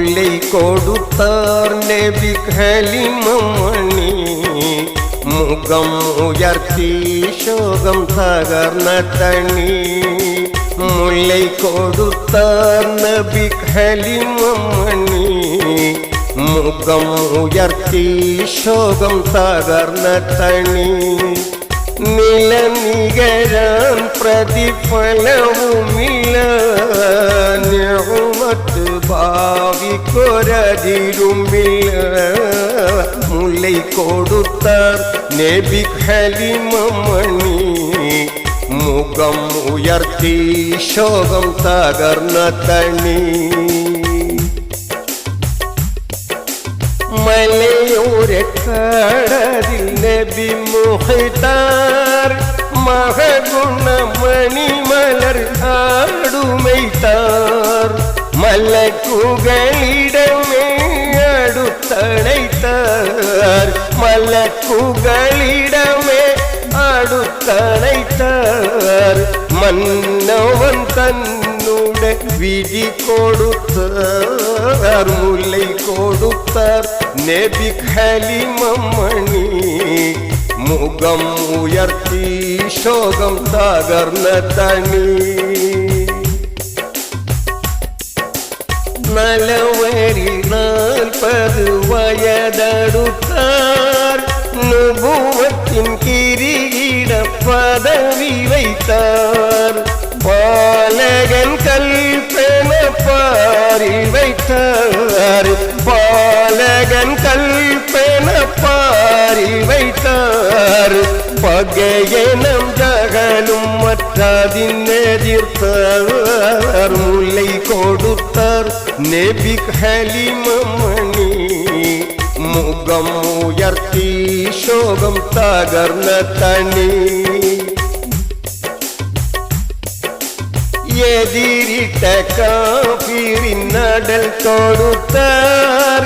മുല്ലൈ കൊടുത്താർ നബി ഖലിമണി മുഖം ഉയർത്തി ശോകം തകർന്ന തണി മുല്ലൈ കൊടുത്താർ നബി ഖലിമണി മുഖം ഉയർത്തി ശോകം തകർന്ന തണി നിലനികരാൻ പ്രതിഫലവുമില്ല. ഭാവിക്കൊരതിരുമില്ല മുല്ലൈ കൊടുത്താർ നബി ഹലിമണി മുഖം ഉയർത്തി ശോകം തകർന്ന തണി മലയോരക്കാടതിൽ കടതിൽ നബി മുഹിതാർ മഹഗുണമണി മലർ ആടുമൈത്താർ நல்ல புகழிடமே அடுத்தழைத்தார் மல்ல புகழிடமே அடுத்தழைத்தார் மன்னவன் தன்னோட விதி கொடுத்தார் முல்லை கொடுத்தார். நெபி கலிமணி முகம் உயர்த்தி சோகம் தகர்ந்த தனி. நலவரி நாற்பது வயதடுத்தார் நுபுவத்தின் கிரியிட பதவி வைத்தார். பாலகன் கல்பென பாரி வைத்தார். பாலகன் கல்பென பாரி வைத்தார். பகையன ஜகலும் மற்றதினெதிர்த்தார் முல்லை கொடுத்தார் நெபி ഹലിമണി മുഖം ഉയർത്തി ശോകം തകർന്ന തണി എതിരിട്ട കാഫിറിനടൽ കൊടുത്താർ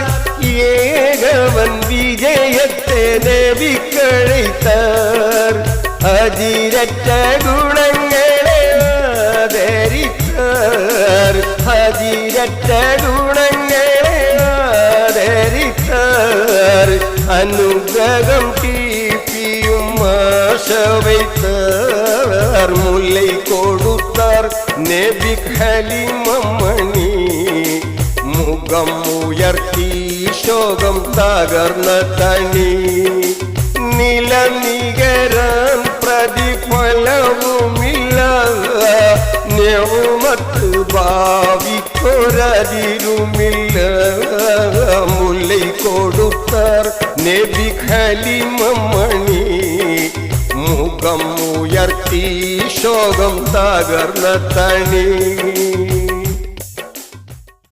ഏകവൻ വിജയത്തെ നബിക്കഴിത്താർ അതിരറ്റ ഗുണങ്ങളെ പതിരട്ട ഗുണങ്ങളെ ആദരിത്താർ അനുഗ്രഹം കീപ്പിയും ആശ വൈത്താർ മുല്ലൈ കൊടുത്താർ നെബി ഖലിമണി മുഖം ഉയർത്തി ശോകം തകർന്ന തനി. നിലനികരാൻ പ്രതിഫലവുമില്ല. നെവും பாவி கொரலிருமில்ல முல்லை கொடுத்தார் நெபி கலிமணி முகம் உயர்த்தி சோகம் தகர்ந்த தனி